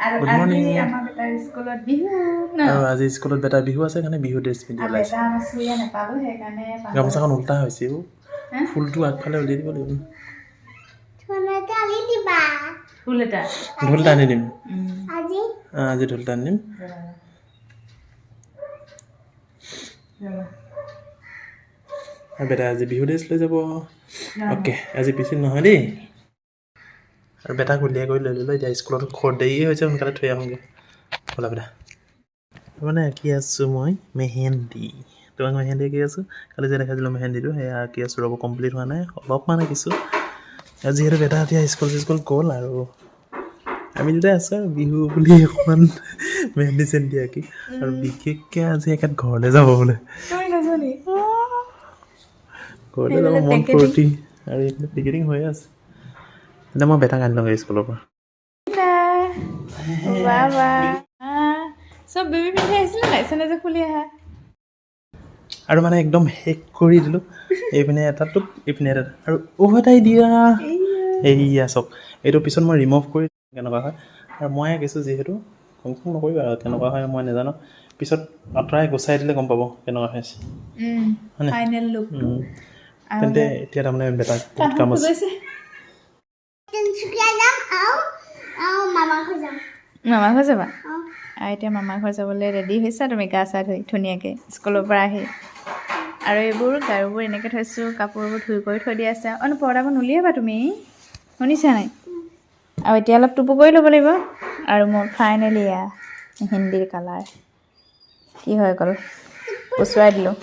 আৰু আজি বেটাৰ স্কুলত বিহু বেটা বিহু আছে কাৰণে বিহু ড্ৰেছ পিন্ধি ওলাইছে। গামোচাখন উল্টা হৈছে অ। ফুলটো আগফালে উলিয়াই দিব লাগিব। এটা ঢোল টানি দিম। আজি? ঢোল টানি দিম। ৰবা। আৰু বেটা আজি বিহু ড্ৰেছ লৈ যাব। অ'কে আজি পিছত নহয় দেই। আৰু বেটাক উলিয়াই কৰি লৈ ল'লো এতিয়া স্কুলত খৰ দেৰি হৈছে সোনকালে থৈ আহোঁগৈ। ব'লা বেটা। মানে আঁকি আছোঁ মই? মেহেন্দি। তোমাক মেহেন্দি আঁকি আছোঁ? কালি যে দেখাইছিলোঁ মেহেন্দিটো সেয়া আঁকি আছোঁ ৰ'ব কমপ্লিট হোৱা নাই। অলপমান আঁকিছোঁ আৰু যিহেতু বেটা এতিয়া স্কুল চিস্কুল গ'ল আৰু। আমি দুটাই আছোঁ আৰু বিহু বুলি অকণমান মেহেন্দি চেহেন্দি আঁকি। আৰু বিশেষকৈ আজি একেবাৰে ঘৰলৈ যাব বোলে। ঘৰলৈ যাব মন ফূৰ্তি। আৰু এইফালে টিকেটিং হৈয়ে আছে। এতিয়া মই বেটাক আনি লওঁগৈ স্কুলৰ পৰা বাবা চব বেবী পিন্ধি আহিছিলে নাই চেনেজে খুলি আহা আৰু মানে একদম শেষ কৰি দিলোঁ এইপিনে এটাটোক এইপিনে এটা আৰু উভতাই দিয়া এইয়া চাওক এইটো পিছত মই ৰিমভ কৰি কেনেকুৱা হয় আৰু মই আঁকিছোঁ যিহেতু কম কম নকৰিবা আৰু কেনেকুৱা হয় মই নাজানো পিছত আঁতৰাই গুচাই দিলে গম পাব কেনেকুৱা হৈছে। তেন্তে এতিয়া তাৰমানে বেটাক বহুত কাম আছে মামাৰ ঘৰ যাবা আৰু এতিয়া মামাৰ ঘৰ যাবলৈ ৰেডি হৈছা তুমি গা চা ধুই ধুনীয়াকৈ স্কুলৰ পৰা আহি। আৰু এইবোৰ গাৰুবোৰ এনেকৈ থৈছোঁ কাপোৰবোৰ ধুই কৰি থৈ দিয়া আছে। অঁ পৰ্দাবোৰ নুলিয়াবা তুমি। শুনিছা নাই? আৰু এতিয়া অলপ টোপু কৰি ল'ব লাগিব। আৰু মোৰ ফাইনেলি এয়া হিন্দীৰ কালাৰ কি হৈ গ'ল? পুচুৱাই দিলোঁ।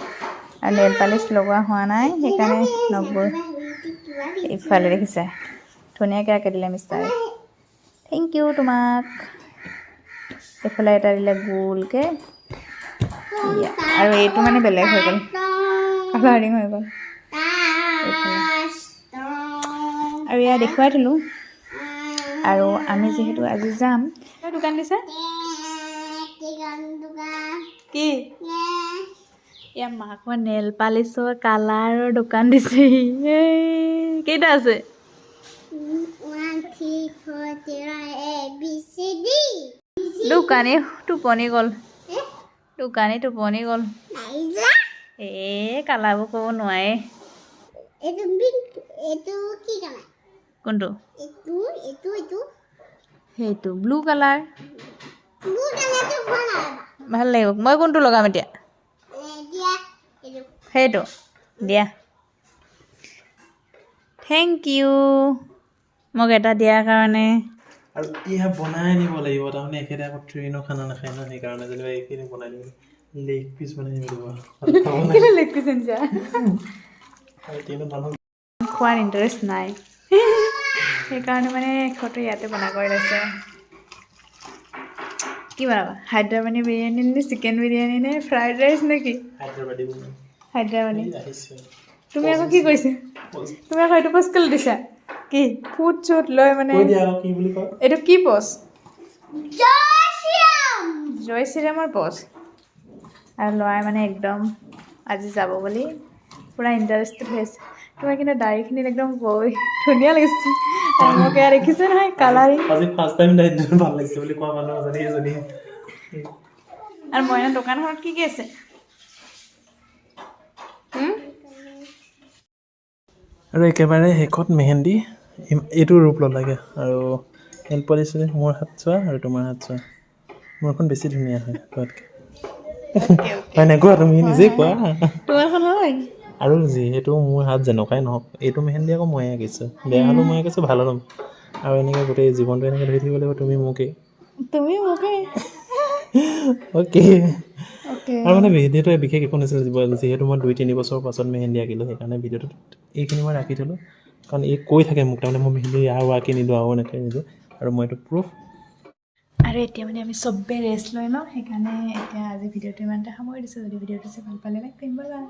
আৰু নেল পালিচ লগোৱা হোৱা নাই সেইকাৰণে নখবোৰ ইফালে দেখিছা। ধুনীয়াকৈ আঁকি দিলে মিষ্টাৰে থেংক ইউ তোমাক। এইফালে এটা দিলে গোলকৈ। আৰু এইটো মানে বেলেগ হৈ গ'ল। কালাৰিং হৈ গ'ল। আৰু এয়া দেখুৱাই থলোঁ। আৰু আমি যিহেতু আজি যাম। দোকান দিছা? কি? এয়া মাকৰ নেল পালিচৰ কালাৰৰ দোকান দিছে। কেইটা আছে? দোকানে টোপনি গ'ল। দোকানে টোপনি গ'ল। এ কালাবোৰ ক'ব নোৱাৰে সেইটো ব্লু কালাৰ। ভালো লাগিব। মই কোনটো লগাম এতিয়া? সেইটো দিয়া। থেংক ইউ মোক এটা দিয়াৰ কাৰণে। আৰু এয়া বনাই নিব লাগিব তাৰমানে এখেতে আকৌ ট্ৰেইনৰ খানা নাখায় ন সেইকাৰণে যেনিবা এইখিনি বনাই দিব লেগ পিচ বনাই লাগিব। কেলৈ লেগ পিচ আনিছা খোৱাৰ ইণ্টাৰেষ্ট নাই। সেইকাৰণে মানে এশটো ইয়াতে বনাই কৰি লৈছে। কি বনাবা? হায়দৰাবাদী বিৰিয়ানী নে চিকেন বিৰিয়ানী নে ফ্ৰাইড ৰাইচ নে কি? হায়দৰাবাদী হায়দৰাবাদী। তুমি আকৌ কি কৈছা তুমি আকৌ এইটো পষ্ট কেলৈ দিছা? কি? ফুট চুট লৈ মানে কৈ কি বুলি এইটো কি পষ্ট জয় শ্ৰীৰামৰ পষ্ট আৰু ল'ৰাই মানে একদম আজি যাব বুলি পূৰা ইণ্টাৰেষ্টেড হৈ আছে। তোমাৰ কিন্তু দাড়িখিনিত একদম বৈ ধুনীয়া লাগিছে। আৰু মোক এয়া দেখিছে নহয় কালাৰিং আৰু মইনা দোকানখনত কি কি আছে? হুম? আৰু একেবাৰে শেষত মেহেন্দি। এইটো ৰূপ ল'লাগে আৰু নেল পলিচ মোৰ হাত চোৱা আৰু তোমাৰ হাত চোৱা। মোৰখন বেছি ধুনীয়া হয় কোৱাতকৈ হয় নাই কোৱা? তুমি নিজে কোৱা। আৰু যিহেতু মোৰ হাত যেনেকুৱাই নহওক এইটো মেহেন্দি আকৌ ময়ে আঁকিছোঁ। বেয়া হ'লেও মই আঁকিছোঁ ভাল হ'লেও। আৰু এনেকৈ গোটেই জীৱনটো এনেকৈ ধৰি থাকিব লাগিব তুমি মোকেই। তুমি মোকে অ'কে অ'কে। আৰু মানে ভিডিঅ'টো বিশেষ একো নাছিল যিহেতু মই দুই তিনি বছৰৰ পাছত মেহেন্দি আঁকিলোঁ সেইকাৰণে ভিডিঅ'টোত এইখিনি মই ৰাখি থ'লোঁ। কাৰণ এই কৈ থাকে মোক তাৰমানে মই মেহেন্দি আৰু আঁকি নিদিওঁ আৰু এনেকৈ নিদিওঁ। আৰু মই এইটো প্ৰুফ আৰু এতিয়া মানে আমি চবেই ৰেষ্ট লৈ লওঁ সেইকাৰণে এতিয়া আজি ভিডিঅ'টো ইমানতে সামৰি দিছোঁ। যদি ভিডিঅ'টো চাই ভাল পালে লাইক কৰিম বাই বাই